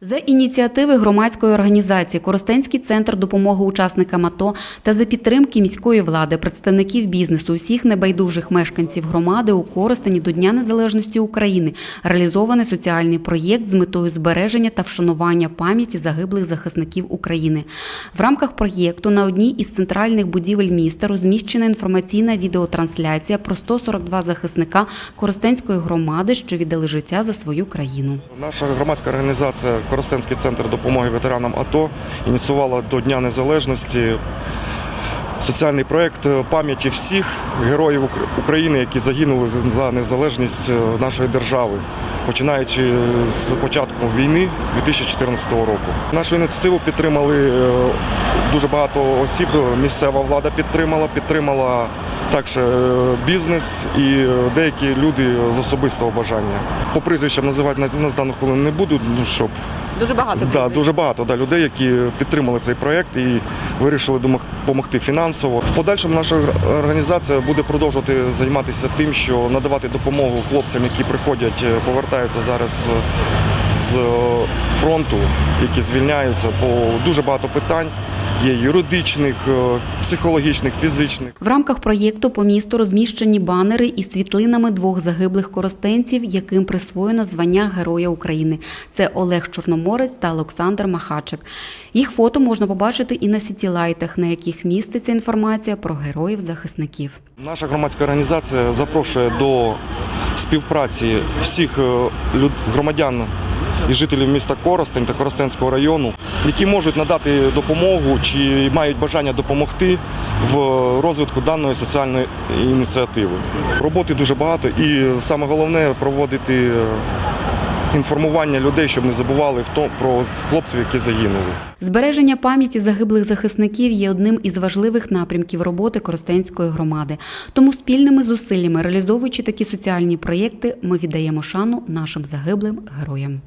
За ініціативи громадської організації Коростенський центр допомоги учасникам АТО та за підтримки міської влади, представників бізнесу, усіх небайдужих мешканців громади у Коростені до Дня Незалежності України реалізований соціальний проєкт з метою збереження та вшанування пам'яті загиблих захисників України. В рамках проєкту на одній із центральних будівель міста розміщена інформаційна відеотрансляція про 142 захисника Коростенської громади, що віддали життя за свою країну. Наша громадська організація Коростенський центр допомоги ветеранам АТО ініціювала до Дня Незалежності соціальний проєкт пам'яті всіх героїв Укр- України, які загинули за незалежність е, нашої держави, починаючи з початку війни 2014 року. Нашу ініціативу підтримали е, дуже багато осіб. Місцева влада підтримала, підтримала також е, бізнес і е, деякі люди з особистого бажання. По прізвищам називати на, дану хвилину не буду, ну щоб Дуже багато да, дуже багато да, людей, які підтримали цей проєкт і вирішили допомогти фінансово. В подальшому наша організація буде продовжувати займатися тим, що надавати допомогу хлопцям, які приходять, е, повертаються зараз з фронту, які звільняються, по дуже багато питань. Є юридичних, е, психологічних, фізичних. В рамках проєкту по місту розміщені банери із світлинами двох загиблих коростенців, яким присвоєно звання Героя України. Це Олег Чорноморець та Олександр Махачик. Їх фото можна побачити і на сітілайтах, на яких міститься інформація про героїв-захисників. Наша громадська організація запрошує до співпраці всіх е, громадян і жителів міста Коростень та Коростенського району, які можуть надати допомогу чи мають бажання допомогти в розвитку даної соціальної ініціативи. Роботи дуже багато і саме головне проводити е, інформування людей, щоб не забували про хлопців, які загинули. Збереження пам'яті загиблих захисників є одним із важливих напрямків роботи Коростенської громади. Тому спільними зусиллями, реалізовуючи такі соціальні проєкти, ми віддаємо шану нашим загиблим героям.